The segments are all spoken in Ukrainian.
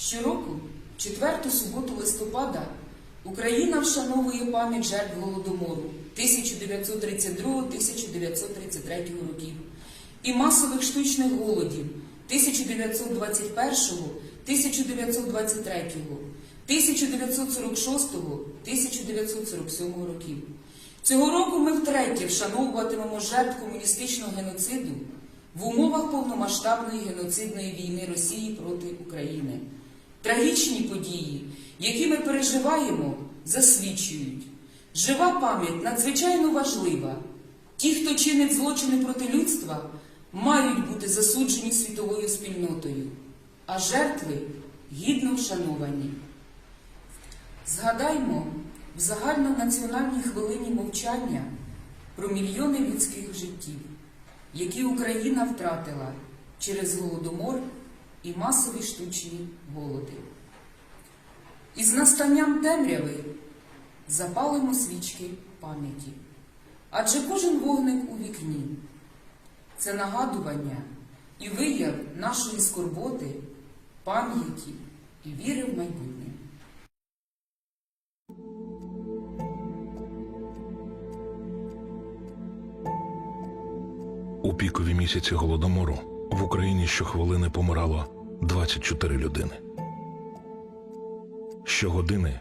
Щороку, четверту суботу листопада, Україна вшановує пам'ять жертв Голодомору 1932-1933 років і масових штучних голодів 1921-1923, 1946-1947 років. Цього року ми втретє вшановуватимемо жертв комуністичного геноциду в умовах повномасштабної геноцидної війни Росії проти України. Трагічні події, які ми переживаємо, засвідчують. Жива пам'ять надзвичайно важлива. Ті, хто чинить злочини проти людства, мають бути засуджені світовою спільнотою, а жертви гідно вшановані. Згадаймо в загальнонаціональній хвилині мовчання про мільйони людських життів, які Україна втратила через голодомор і масові штучні голоди. Із настанням темряви запалимо свічки пам'яті, адже кожен вогник у вікні це нагадування і вияв нашої скорботи, пам'яті і віри в майбутнє. У пікові місяці голодомору в Україні щохвилини помирало 24 людини. Щогодини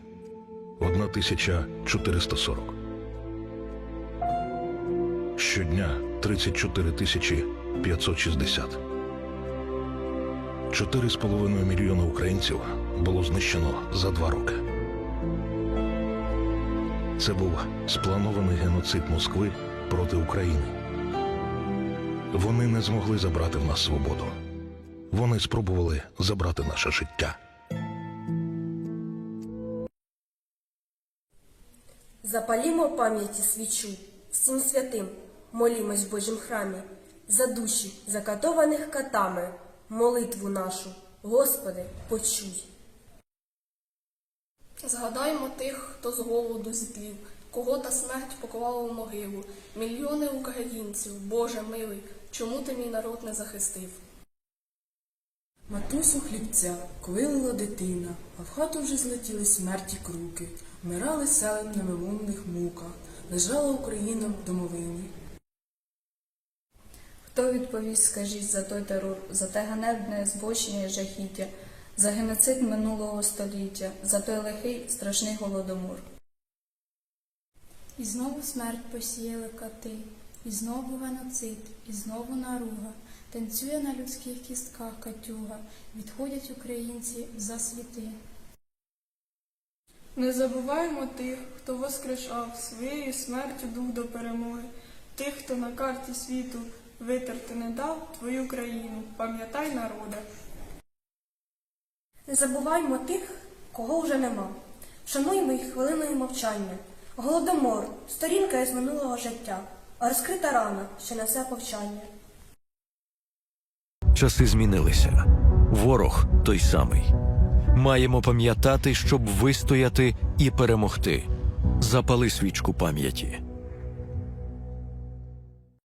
1440. Щодня 34 тисячі 560. 4,5 мільйони українців було знищено за два роки. Це був спланований геноцид Москви проти України. Вони не змогли забрати в нас свободу. Вони спробували забрати наше життя. Запалімо пам'яті свічу всім святим, молімось в Божім храмі, за душі закатованих катами, молитву нашу, Господи, почуй. Згадаймо тих, хто з голоду зітлів, кого та смерть поклала в могилу. Мільйони українців, Боже милий, чому ти мій народ не захистив? Матусю хлібця, коли лила дитина, а в хату вже злетіли смерті круки, вмирали селем на мимовних муках, лежала Україна в домовині. Хто відповість, скажіть, за той терор, за те ганебне збочення і жахіття, за геноцид минулого століття, за той лихий страшний голодомор. І знову смерть посіяли коти, і знову геноцид, і знову наруга. Танцює на людських кістках катюга, відходять українці за світи. Не забуваємо тих, хто воскрешав своєю смертю дух до перемоги, тих, хто на карті світу витерти не дав твою країну, пам'ятай народа. Не забуваймо тих, кого вже нема. Шануймо їх хвилиною мовчання. Голодомор, сторінка із минулого життя, розкрита рана, що несе повчання. Часи змінилися. Ворог той самий. Маємо пам'ятати, щоб вистояти і перемогти. Запали свічку пам'яті.